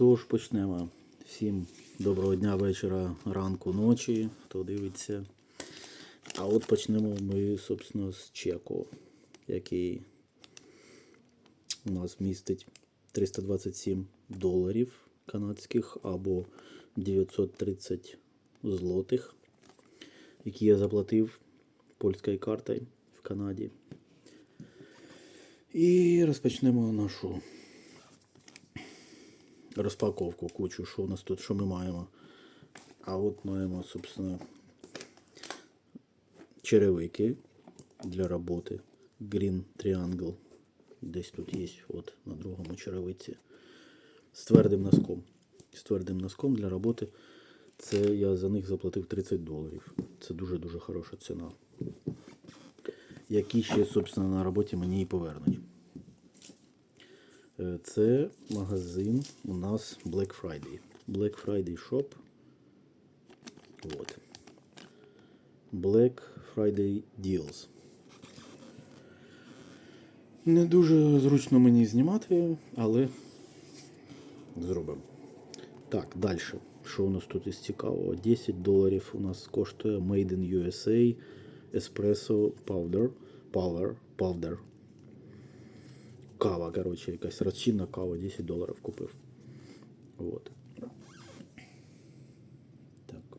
Тож почнемо. Всім доброго дня, вечора, ранку, ночі, хто дивиться. А от почнемо ми, собственно, з чеку, який у нас містить 327 доларів канадських або 930 злотих, які я заплатив польською картою в Канаді. І розпочнемо нашу розпаковку кучу, що у нас тут, що ми маємо. А от маємо, собственно, черевики для роботи. Green Triangle. Десь тут є, от на другому черевиці. З твердим носком. З твердим носком для роботи. Це я за них заплатив 30 доларів. Це дуже-дуже хороша ціна. Які ще, собственно, на роботі мені і повернуть. Е, Це магазин у нас Black Friday. Black Friday Shop. Вот. Black Friday Deals. Не дуже зручно мені знімати, але зробимо. Так, далі. Що у нас тут із цікавого? 10 доларів у нас коштує Made in USA Espresso Powder. Power, Powder. Кава, коротше, якась розчинна кава, 10 доларів купив. Вот. Так.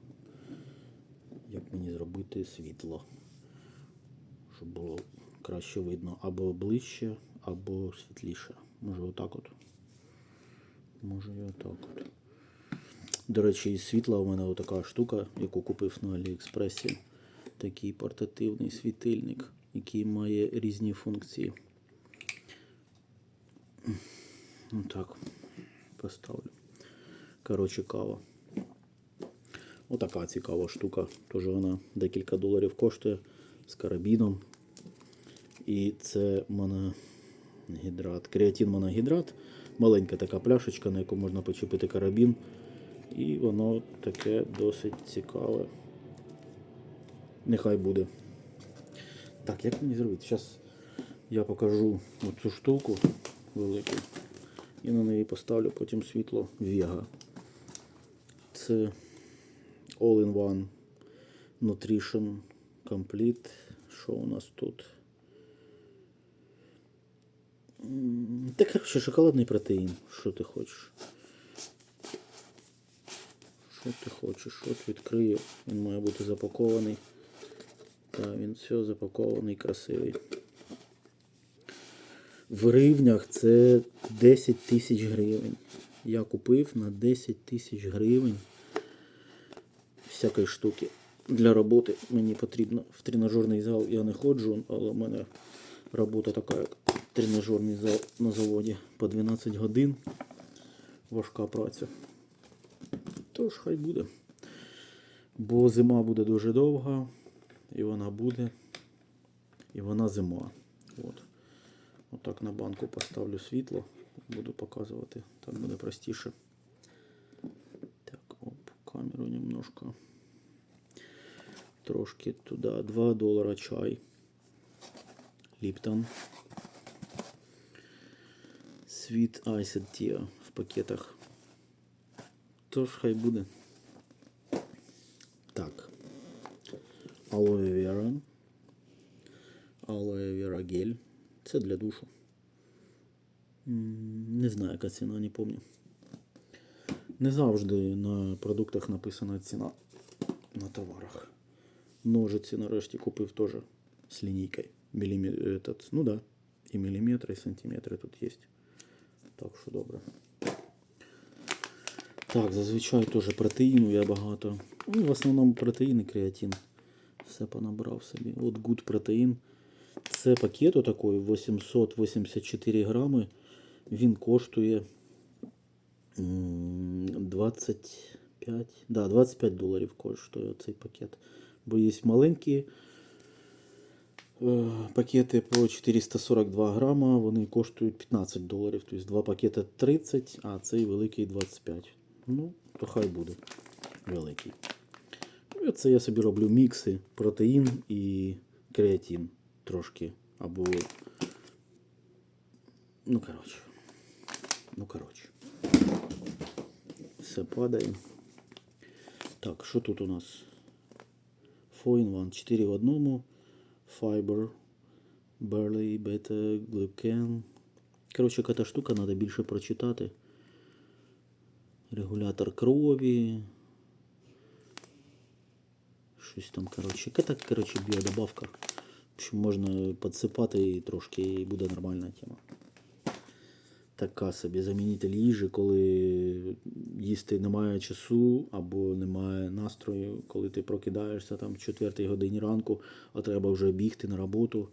Як мені зробити світло? Щоб було краще видно. Або ближче, або світліше. Може отак от. Може і отак от. До речі, із світла у мене отака штука, яку купив на Аліекспресі. Такий портативний світильник, який має різні функції. Отак. Поставлю. Коротше, кава. Отака цікава штука. Тож вона декілька доларів коштує з карабіном. І це моногідрат. Креатин моногідрат. Маленька така пляшечка, на яку можна почепити карабін. І воно таке досить цікаве. Нехай буде. Так, як мені зробити? Зараз я покажу оцю штуку велику. І на неї поставлю потім світло Vega. Це All-in-One Nutrition Complete. Що у нас тут? Та коротше, шоколадний протеїн. Що ти хочеш? Що ти хочеш? От відкрию. Він має бути запакований. Так, він все запакований, красивий. В гривнях це 10 тисяч гривень. Я купив на 10 тисяч гривень всякої штуки. Для роботи мені потрібно в тренажерний зал. Я не ходжу, але в мене робота така, як тренажерний зал на заводі по 12 годин. Важка праця. Тож хай буде. Бо зима буде дуже довга, і вона буде. І вона зима. От. Отак на банку поставлю світло, буду показувати, так буде простіше. Так, оп, камеру немножко. Трошки туди. 2 долара чай. Ліптон. Sweet Iced Tea в пакетах. Тож хай буде. Так. Aloe Vera. Aloe Vera гель. Це для душу. Не знаю, яка ціна, не пам'ятаю. Не завжди на продуктах написана ціна на товарах. Ножиці нарешті купив теж з лінійкою. Этот, ну да. І міліметри, і сантиметри тут є. Так що добре. Так, зазвичай теж протеїну я багато. Ну, в основному протеїн і креатин. Все понабрав собі. От Good протеїн. Це пакет отакий 884 грами. Він коштує 25, да, 25 доларів коштує цей пакет. Бо є маленькі е, пакети по 442 грама, вони коштують 15 доларів. Тобто два пакети 30, а цей великий 25. Ну, то хай буде великий. Це я собі роблю мікси, протеїн і креатин трошки. Або. Ну, коротше. Ну, коротше. все падає. Так, що тут у нас? Foin One 4 в одному. Fiber, Barley, Beta, Glucan. Коротше, ката штука, треба більше прочитати. Регулятор крові. Щось там, коротше. Яка так, коротше, біодобавка. Общем, можна підсипати і трошки і буде нормальна тема. Така собі замінитель їжі, коли їсти немає часу або немає настрою, коли ти прокидаєшся там в 4 годині ранку, а треба вже бігти на роботу,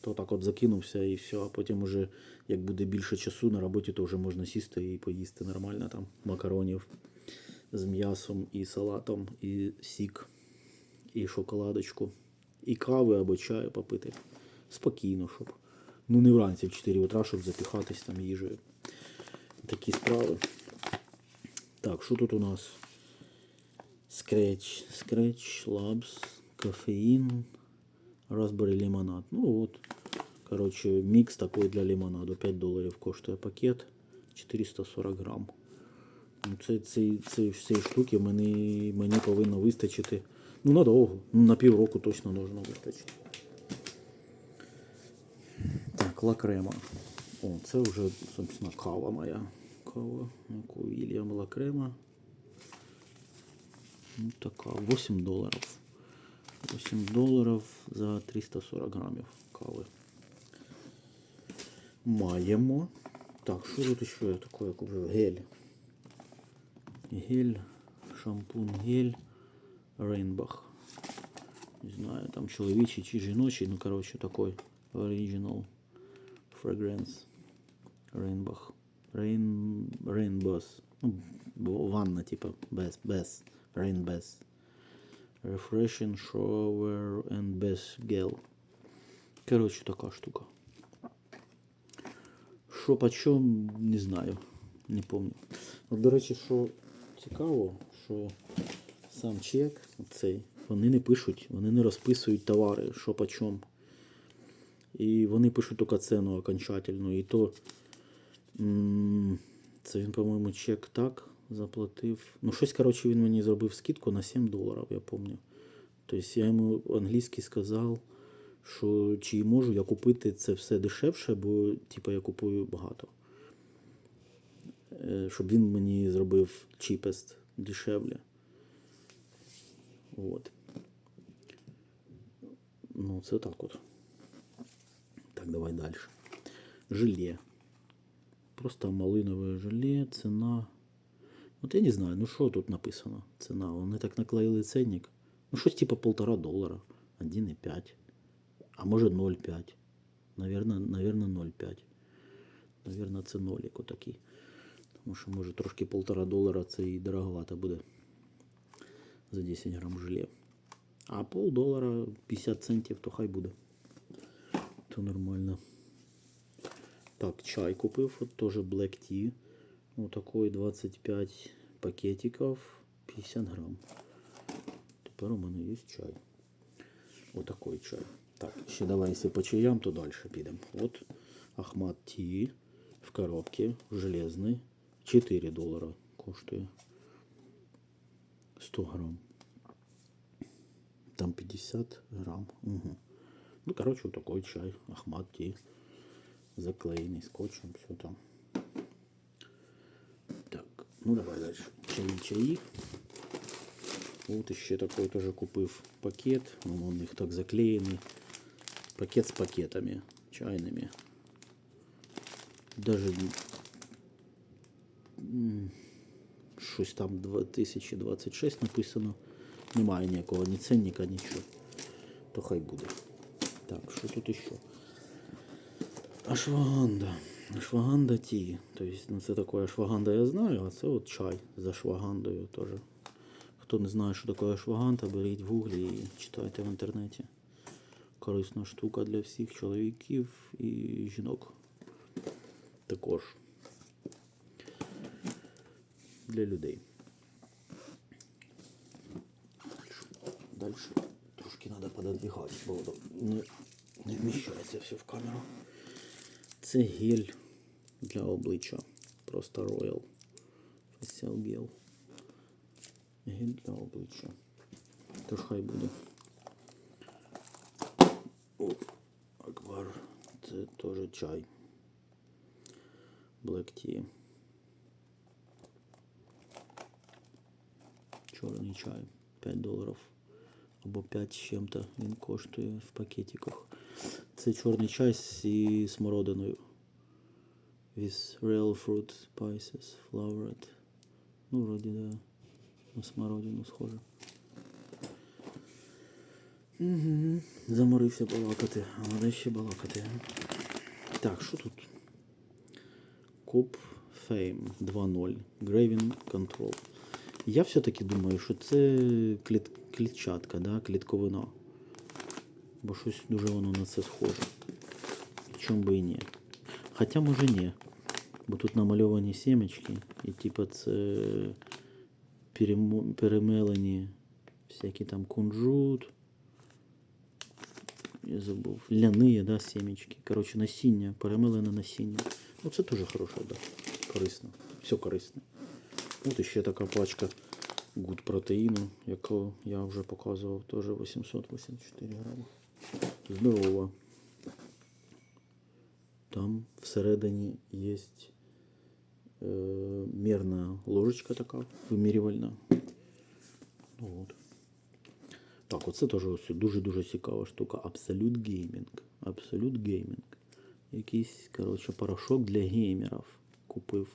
то так от закинувся і все. А потім уже, як буде більше часу на роботі, то вже можна сісти і поїсти нормально там макаронів з м'ясом і салатом, і сік, і шоколадочку, і кави або чаю попити. Спокійно, щоб. Ну не вранці в 4 утра, щоб запіхатись там їжею. Такі справи. Так, що тут у нас? Scratch, Scratch, Labs, кофеїн, Raspberry лимонад. Ну от. Короче, мікс такий для лимонаду. 5 доларів коштує пакет. 440 грам. Ну, це, це, це, цієї штуки мені, мені повинно вистачити. Ну, надовго. Ну, на півроку точно должно вистачити. Так, лакрема. О, це вже, собственно, кава моя. Кава, Вільям лакрема. Ну, така, 8 доларів. 8 доларів за 340 грамів кави. Маємо. Так, що тут ще я таке я купив? Гель. Гель, шампунь, гель, Рейнбах. Не знаю, там чоловічий чи жіночий, ну короче такой original fragrance. Рейнбах. Rain, Rainbows. Ну, ванна, типа, без, без. Без. Refreshing shower and bath gel. Короче, така штука. Що по чому, не знаю. Не. От, до речі, що цікаво, що сам чек, цей, вони не пишуть, вони не розписують товари, що по чому. І вони пишуть тільки ціну окончательну. І то це він, по-моєму, чек так заплатив. Ну, щось, коротше, він мені зробив скидку на 7 доларів, я пам'ятаю. Тобто я йому англійський сказав, що чи можу я купити це все дешевше, бо типу, я купую багато. Е, Щоб він мені зробив cheapest дешевле. От. Ну, це так от. Так, давай далі. Желе. Просто малинове желе, ціна. От я не знаю, ну що тут написано? Ціна. Вони так наклеїли ценник. Ну, щось типа полтора долара. 1,5. А може 0,5. Наверно, наверно 0,5. Наверно, це нолік отакий. Тому що може трошки полтора долара це і дороговато буде. За 10 грам желе. А пол долара 50 центів, то хай буде. То нормально. Так, чай купив, от тоже Black Tea. Вот такой 25 пакетиков, 50 грамм. Тепер у мене є чай. Вот такой чай. Так, ще давай, якщо по чаям, то далі підемо. От Ахмат Ті в коробці, железний. 4 долара коштує. 100 грамм. Там 50 грамм. Угу. Ну, короче, вот такой чай. Ахмат Ті. Заклеєний скотчем, все там. Так, ну давай дальше. Чаї, чаї. Вот ще такой тоже купив пакет. Ну, он у них так заклеєний. Пакет з пакетами чайними. Даже м, щось там 2026 написано. Немає ніякого ні ценника, нічого. То хай буде. Так, що тут еще? Ашваганда. Ашваганда ті. Тобто, ну це таке ашваганда я знаю, а це от чай з ашвагандою теж. Хто не знає, що таке ашваганда, беріть в гуглі і читайте в інтернеті. Корисна штука для всіх чоловіків і жінок. Також. Для людей. Дальше трошки треба пододвигати, бо не, не вміщається все в камеру. Це гель для обличчя. Просто Royal Facial Gel. Гель для обличчя. Тож хай буде. О, аквар. Це теж чай. Black Tea. Чорний чай. 5 доларів. Або 5 з чим-то він коштує в пакетиках. Це чорний чай зі смородиною. With real fruit spices, flavored. Ну, вроді, да. На смородину схоже. Угу. Заморився балакати, але ще балакати. Так, що тут? Коп Fame 2.0. Graving Control. Я все-таки думаю, що це кліт... клітчатка, да? клітковина. Бо щось дуже воно на це схоже. Чому би і ні. Хоча може ні. Бо тут намальовані сімечки, і типа це перемо... перемелені всякі там кунжут. Я забув. Ляни, да, сімечки. Коротше, насіння, перемелене насіння. Ну це дуже хороше, да. Корисно. Все корисне. От іще така пачка гуд протеїну, яку я вже показував, теж 884 грами. Здорово. Там всередині є е, мірна ложечка така, вимірювальна. Ну, от. Так, оце теж дуже-дуже цікава штука. Absolute Gaming. Absolute Gaming. Якийсь, коротше, порошок для геймерів купив.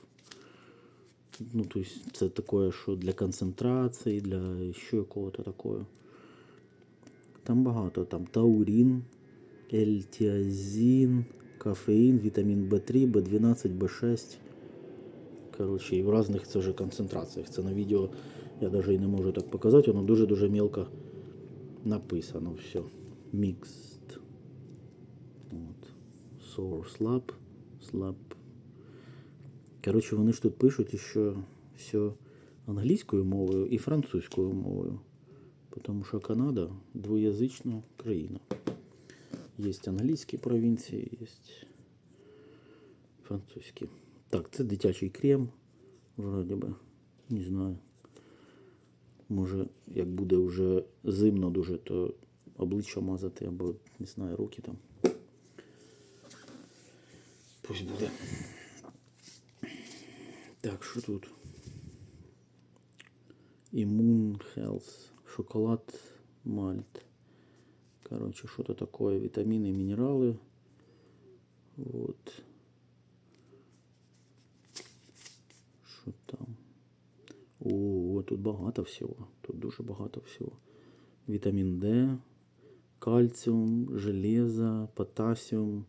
Ну, то есть це таке, що для концентрації, для ще якого-то такого. Там багато. Там таурин, ельтиазин, кофеїн, вітамін В3, В12, В6. Коротше, і в різних це вже концентраціях. Це на відео я навіть і не можу так показати, воно дуже-дуже мелко написано все. Mixed. От. Sour slab. Slab. Коротше, вони ж тут пишуть, що все англійською мовою і французькою мовою. Тому що Канада двоязична країна. Є англійські провінції, є французькі. Так, це дитячий крем. Вроді би. Не знаю. Може, як буде вже зимно дуже, то обличчя мазати або, не знаю, руки там. Пусть буде. Так, що тут? Immun Health. Шоколад Мальт. Короче, что-то такое. Витамины, минералы. Вот. Що там? О, тут багато всього. Тут дуже багато всього. Вітамін Д, кальціум, железо, потасіум,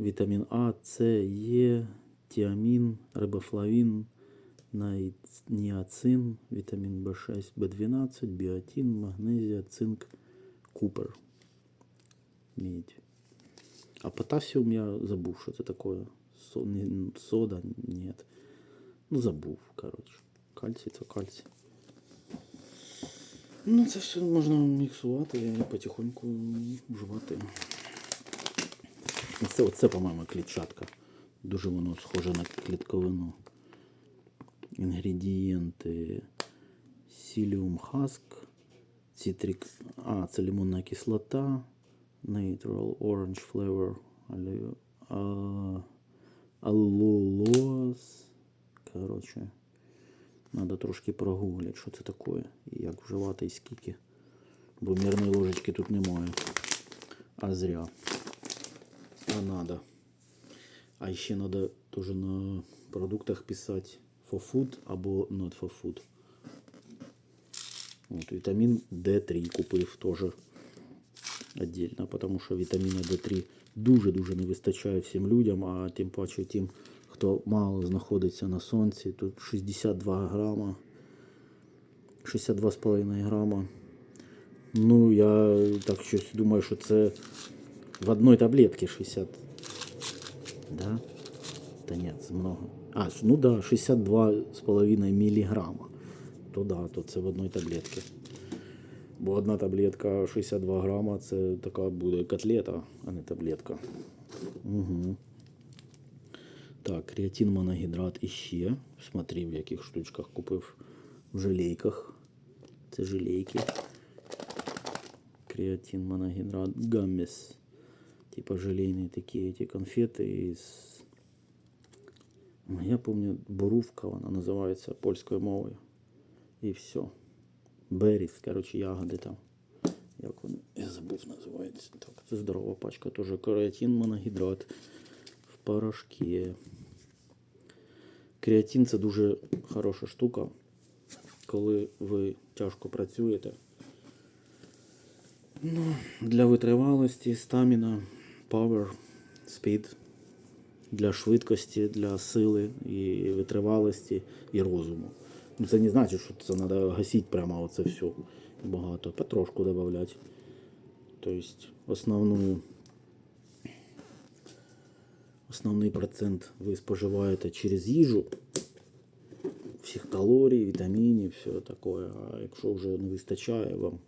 вітамін А, С, Е, тіамін, рибофлавін, най- ніацин, вітамін В6, В12, біотин, магнезія, цинк, купер. Медь. А потасіум я забув, що це таке. Сода, ні. Ну, забув, коротше. Кальцій це кальцій. Ну, це все можна міксувати і потихоньку вживати. Це, оце, по-моєму, клітчатка. Дуже воно схоже на клітковину. Інгредієнти. Сіліум хаск. Цитрик. А, це лимонна кислота. Natural orange flavor. алю- а, Аллолоз. Коротше. Надо трошки прогуглити, що це таке. І як вживати і скільки. Бо мірної ложечки тут немає. А зря. А надо. А ще надо тоже на продуктах писать for food або not for food. Вот, витамин D3 купив теж отдельно, потому що вітаміна D3 дуже-дуже не вистачає всім людям, а тим паче тим, хто мало знаходиться на сонці. Тут 62 грама, 62,5 грама. Ну, я так щось думаю, що це в одной таблетке 60. Да? Нет, це много. А, ну да, 62,5 миллиграмма. То да, то це в одной таблетці. Бо одна таблетка 62 грама, це така буде котлета, а не таблетка. Угу. Так, креатин моногідрат іще. Смотри, в яких штучках купив. в желейках. Це желейки. Креатин, моногидрат, гаммес Типа желейные такие эти конфеты из... Ну, Я помню, борувка вона називається польською мовою. І все. Беріс, коротше, ягоди там. Як вони? Я забув називається. Так, це здорова пачка. Теж креатин, моногідрат в порошки. Креатин це дуже хороша штука, коли ви тяжко працюєте. Ну, для витривалості, стаміна, power, speed, для швидкості, для сили і витривалості і розуму. Ну, це не значить, що це треба гасити прямо оце все багато. Потрошку додати. Тобто основну, основний процент ви споживаєте через їжу. Всіх калорій, вітамінів, все таке. А якщо вже не вистачає вам,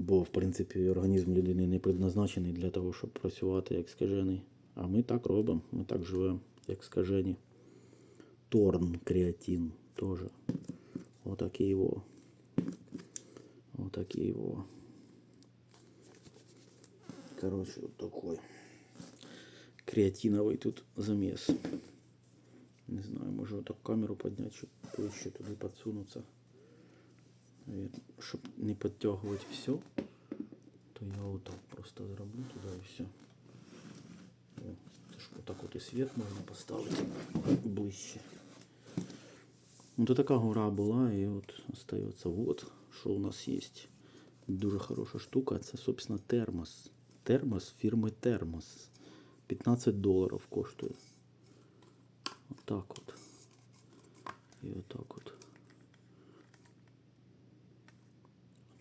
бо в принципі організм людини не предназначений для того, щоб працювати як скажений. А ми так робимо, ми так живемо, як скажені. Торн, креатин теж. Отакий його. Отакий його. Короче, вот такой креатиновый тут замес. Не знаю, може вот так камеру поднять, щоб ближче туди подсунуться. Щоб не підтягувати все, то я вот так просто зроблю туди і все. Отак от і світ можна поставити ближче. Ну, то така гора була, і от остається. Вот, що у нас є. Дуже хороша штука. Це, собственно, термос. Термос фірми Термос. 15 доларів коштує. Отак от. І отак от.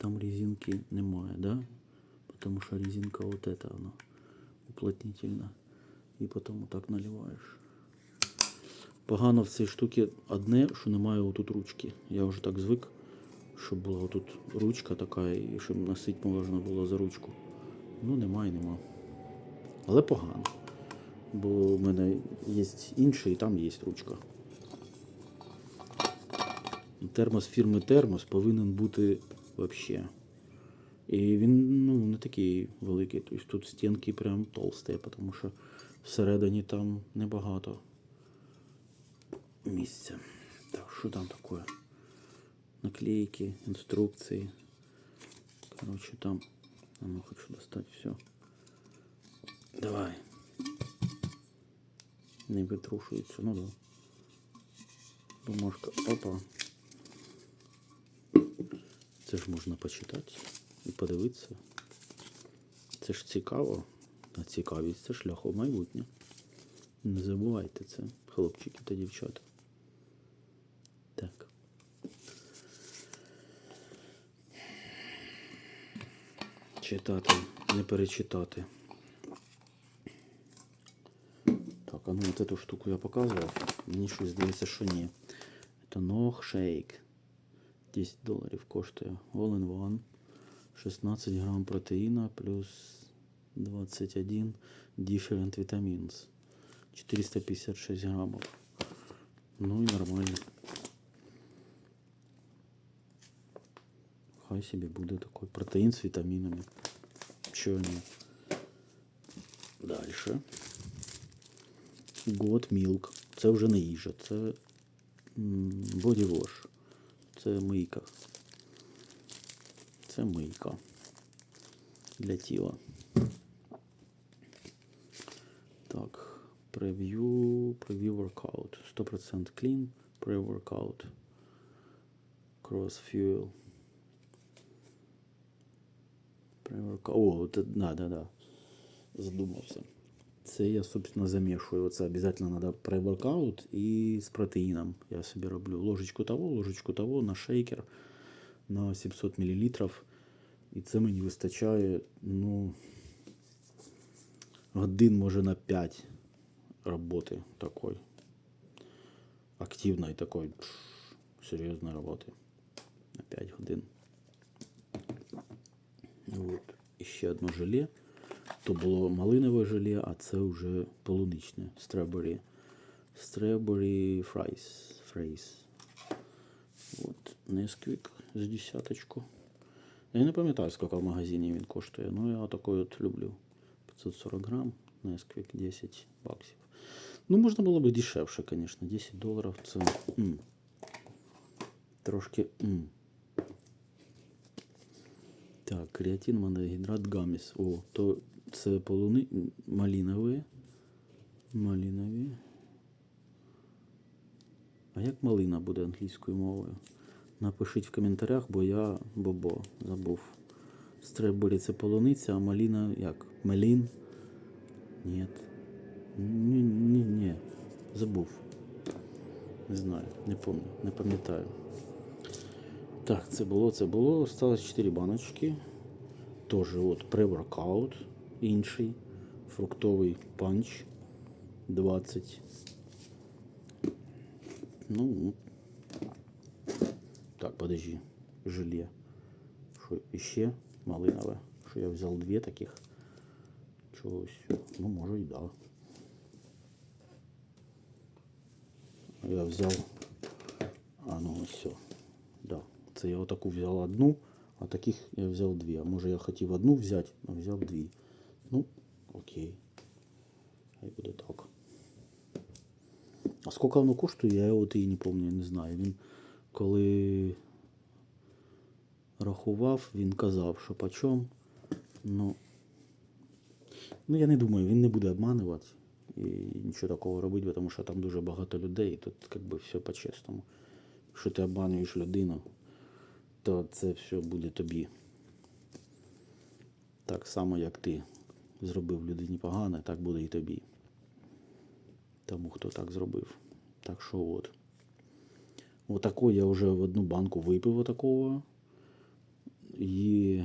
Там резинки немає, да? Потому що резинка вот эта она уплотнительна. І потім отак наливаєш. Погано в цій штуці одне, що немає отут ручки. Я вже так звик, щоб була отут ручка така, і щоб носити можна було за ручку. Ну, немає, нема. Але погано. Бо в мене є інший, і там є ручка. Термос фірми Термос повинен бути взагалі. І він ну, не такий великий. Тобто тут стінки прям толсті, тому що всередині там небагато місця. Так, що там таке? Наклейки, інструкції. Короче, там. А ну хочу достать все. Давай. Не витрушується, ну да. Бумажка. Опа. Це ж можна почитати і подивитися. Це ж цікаво. А цікавість це шлях у майбутнє. Не забувайте це, хлопчики та дівчата. Так. Читати, не перечитати. Так, а ну от эту штуку я показував. Мені щось здається, що ні. Це Ног Shake. 10 доларів коштує. All in one. 16 грам протеїна плюс 21 different vitamins. 456 граммов. Ну и нормально. Хай себе буде такой протеин с витаминами. Чего не? Дальше. God Milk. Це вже не їжа, це body wash. Це мийка. Це мийка для тіла. Так, прев'ю, прев'ю воркаут. 100% clean, pre-workout. Cross fuel. Pre-workout. О, да, да, да. Задумався. Це я, собственно, замішую. Це обов'язково треба pre-workout і з протеїном. Я собі роблю ложечку того, ложечку того на шейкер на 700 мл. І це мені вистачає, ну, годин, може, на 5 роботи такої. Активної такої пш, серйозної роботи. На 5 годин. От. І ще одне желе. То було малинове желе, а це вже полуничне. Strawberry. Strawberry fries. fries. От, Несквік з десяточку. Я не пам'ятаю, скільки в магазині він коштує. Ну, я такой от люблю. 540 грам, Несквік 10 баксів. Ну, можна було б дешевше, звісно. 10 доларів це. м, Трошки. м. Так, креатин, моногідрат, гаміс. О, то це полуни малинові. Малинові. А як малина буде англійською мовою? Напишіть в коментарях, бо я бобо забув. Стрейбері це полуниця, а малина як? Малін? Ні. Ні, ні, ні. Забув. Не знаю, не пам'ятаю, не пам'ятаю. Так, це було, це було. Осталось 4 баночки. Тоже от pre-workout інший. Фруктовий панч 20. Ну, так, подожди. Желе. Що іще малинове. Що я взяв дві таких. Чогось. Ну, може і да. Я взяв. А, ну ось все. Да. Це я отаку взяв одну, а таких я взяв дві. А може я хотів одну взяти, а взяв дві. Окей. Хай буде так. А скільки воно коштує, я от і не пам'ятаю, не знаю. Він коли рахував, він казав, що почем. Ну, ну я не думаю, він не буде обманувати і нічого такого робити, тому що там дуже багато людей, і тут як би все по-чесному. Якщо ти обманюєш людину, то це все буде тобі. Так само, як ти зробив людині погано, так буде і тобі. Тому хто так зробив. Так що от. Отако я вже в одну банку випив отакого. І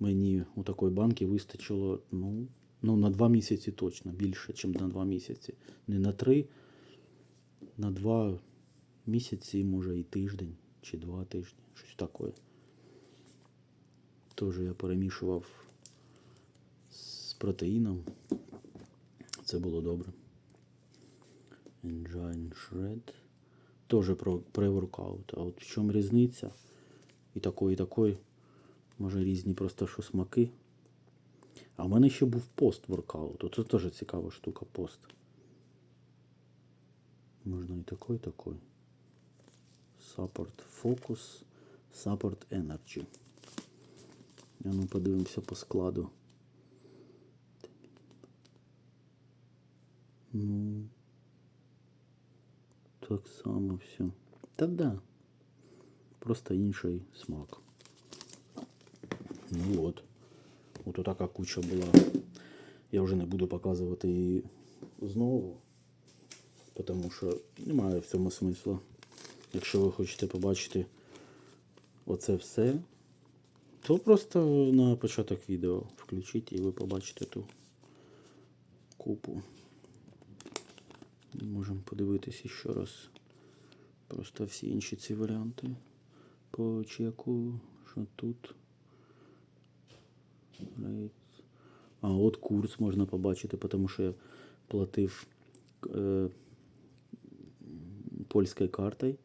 мені у такої банки вистачило ну, ну, на два місяці точно, більше, ніж на два місяці. Не на три, на два місяці, може і тиждень, чи два тижні, щось таке. Теж я перемішував протеїном. Це було добре. Engine Shred. Тоже про pre-workout. А от в чому різниця? І такої, і такої. Може різні просто що смаки. А в мене ще був пост-воркаут. Оце теж цікава штука пост. Можна і такой, і такой. Support Focus, Support Energy. А ну подивимося по складу. Ну, так само все. Та да. Просто інший смак. Ну от. От така куча була. Я вже не буду показувати її знову. Тому що немає в цьому смисла. Якщо ви хочете побачити оце все, то просто на початок відео включіть і ви побачите ту купу. Можемо подивитися ще раз. Просто всі інші ці варіанти по чеку, що тут. А от курс можна побачити, тому що я платив е, польською картою.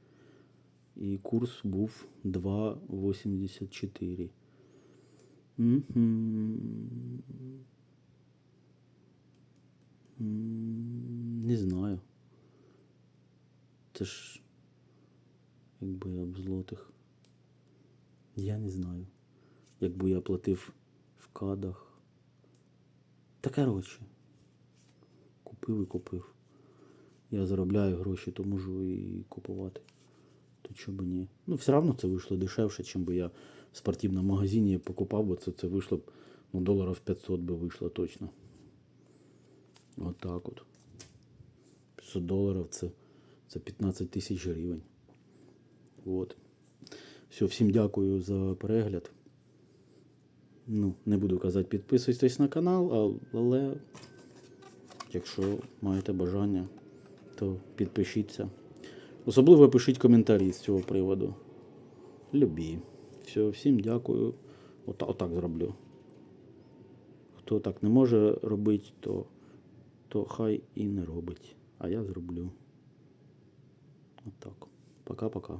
І курс був 2,84. Мгм. Не знаю. Це ж якби я в злотих. Я не знаю. Якби я платив в кадах. Та коротше. Купив і купив. Я заробляю гроші, то можу і купувати. То б ні. Ну, все одно це вийшло дешевше, чим би я в спортивному магазині покупав, бо це, це вийшло б, ну, доларів 500 би вийшло точно. От так от. 500 доларів це, це 15 тисяч гривень. От. Все, всім дякую за перегляд. Ну, не буду казати, підписуйтесь на канал, але якщо маєте бажання, то підпишіться. Особливо пишіть коментарі з цього приводу. Любі. Все, всім дякую. Ота, отак зроблю. Хто так не може робити, то, то хай і не робить. А я зроблю. Отак. Пока-пока.